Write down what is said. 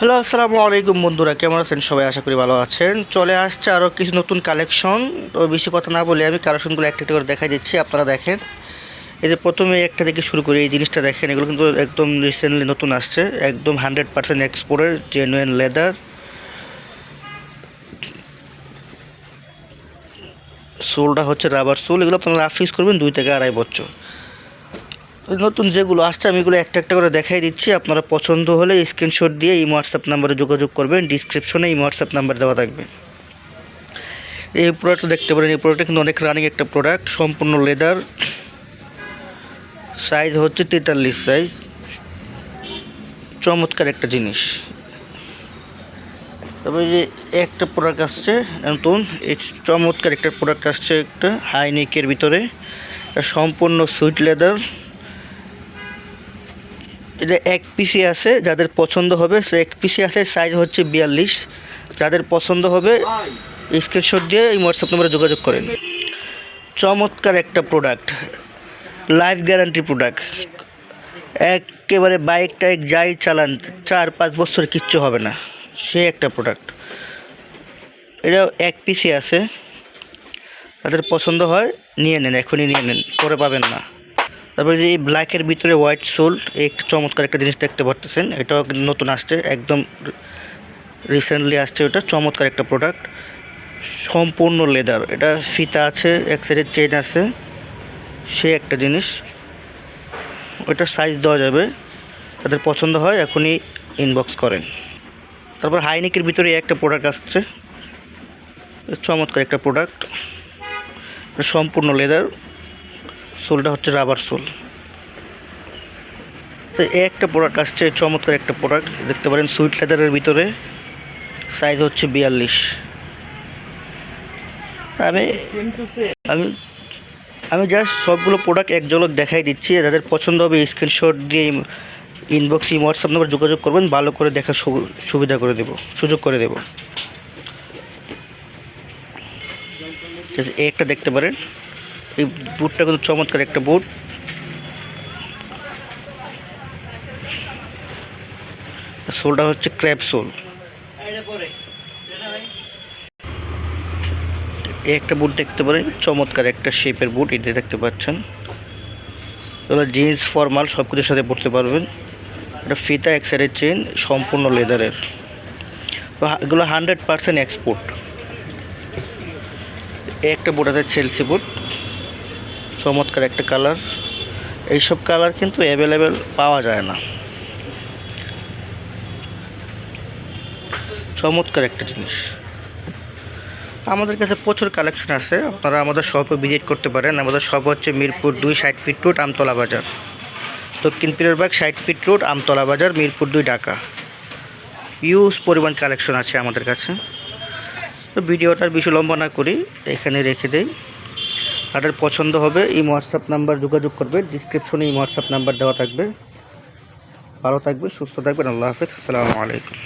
Hello, আসসালামু আলাইকুম বন্ধুরা, কেমন আছেন? সবাই আশা করি ভালো আছেন। চলে আসছে আরও কিছু নতুন কালেকশন তো বেশি কথা না বলে আমি কালেকশনগুলো একটা একটা করে দেখাই দিচ্ছি, আপনারা দেখেন। এই যে প্রথমে একটা থেকে শুরু করি এই জিনিসটা দেখেন, এগুলো কিন্তু একদম রিসেন্টলি নতুন আসছে, একদম হান্ড্রেড পার্সেন্ট এক্সপোর্টের জেনুয়েন লেদার সোলটা হচ্ছে রাবার সোল, এগুলো আপনারা ইউজ করবেন দুই থেকে আড়াই বছর। নতুন যেগুলো আসছে, আমি এগুলো একটা একটা করে দেখাই দিচ্ছি। আপনারা পছন্দ হলে স্ক্রিনশট দিয়ে এই হোয়াটসঅ্যাপ নাম্বারে যোগাযোগ করবেন ডিসক্রিপশনে এই হোয়াটসঅ্যাপ নাম্বার দেওয়া থাকবে। এই প্রোডাক্টটা দেখতে পারেন, এই প্রোডাক্টটা কিন্তু অনেক রানিং একটা প্রোডাক্ট সম্পূর্ণ লেদার সাইজ হচ্ছে তেতাল্লিশ সাইজ চমৎকার একটা জিনিস। তবে যে একটা প্রোডাক্ট আসছে, নতুন, এই চমৎকার একটা প্রোডাক্ট আসছে একটা হাইনেকের ভিতরে। সম্পূর্ণ সুইট লেদার এটা এক পিসি আছে, যাদের পছন্দ হবে, সে এক পিসি আছে সাইজ হচ্ছে বিয়াল্লিশ। যাদের পছন্দ হবে স্ক্রিনশট দিয়ে এই হোয়াটসঅ্যাপ নম্বরে যোগাযোগ করেন। চমৎকার একটা প্রোডাক্ট লাইফ গ্যারান্টি প্রোডাক্ট একেবারে বাইক টাইক যাই চালান, চার পাঁচ বছর কিচ্ছু হবে না। সে একটা প্রোডাক্ট এটা এক পিসি আছে। তাদের পছন্দ হয়, নিয়ে নেন, এখনই নিয়ে নেন, পরে পাবেন না। তারপরে যে এই ব্ল্যাকের ভিতরে হোয়াইট সোল এই চমৎকার একটা জিনিস দেখতে পারতেছেন। এটাও নতুন আসছে, একদম রিসেন্টলি আসছে ওটা, চমৎকার একটা প্রোডাক্ট সম্পূর্ণ লেদার এটা ফিতা আছে, এক সাইডের চেন আছে সে একটা জিনিস। ওটা সাইজ দেওয়া যাবে তাদের পছন্দ হয় এখনই ইনবক্স করেন। তারপর হাইনিকের ভিতরে একটা প্রোডাক্ট আসছে, চমৎকার একটা প্রোডাক্ট সম্পূর্ণ লেদার সোলটা হচ্ছে রাবার সোল তো একটা প্রোডাক্ট আসছে, চমৎকার একটা প্রোডাক্ট দেখতে পারেন সুইট লেদারের ভিতরে। সাইজ হচ্ছে বিয়াল্লিশ। আমি আমি আমি জাস্ট সবগুলো প্রোডাক্ট এক ঝলক দেখাই দিচ্ছি। যাদের পছন্দ হবে স্ক্রিনশট দিয়ে ইনবক্স এই হোয়াটসঅ্যাপ নাম্বার যোগাযোগ করবেন। ভালো করে দেখার সুবিধা করে দেব, সুযোগ করে দেব। একটা দেখতে পারেন। এই বুটটা কিন্তু চমৎকার একটা বুট। সোলটা হচ্ছে ক্র্যাপ সোল। একটা বুট দেখতে পারেন, চমৎকার একটা শেপের বুট এটা দেখতে পাচ্ছেন। এগুলো জিন্স, ফর্মাল সব কিছুর সাথে পড়তে পারবেন। এটা ফিতা, এক সাইডের চেন, সম্পূর্ণ লেদারের। এগুলো হান্ড্রেড পারসেন্ট এক্সপোর্ট একটা বুট আছে চেলসি বুট। চমৎকার একটা কালার। এইসব কালার কিন্তু অ্যাভেলেবেল পাওয়া যায় না। চমৎকার একটা জিনিস। আমাদের কাছে প্রচুর কালেকশন আছে। আপনারা আমাদের শপে ভিজিট করতে পারেন। আমাদের শপ হচ্ছে মিরপুর দুই ষাট ফিট রোড আমতলা বাজার। দক্ষিণ পীরেরবাগ ষাট ফিট রোড আমতলা বাজার, মিরপুর দুই, ঢাকা। ইউজ পরিমাণ কালেকশন আছে আমাদের কাছে। তো ভিডিওটার বেশি লম্বা না করি, এখানে রেখে দেই। তাদের পছন্দ হবে, এই হোয়াটসঅ্যাপ নাম্বার যোগাযোগ করবে ডিসক্রিপশনে এই হোয়াটসঅ্যাপ নাম্বার দেওয়া থাকবে। ভালো থাকবে সুস্থ থাকবেন, আল্লাহ হাফেজ, আসসালামু আলাইকুম।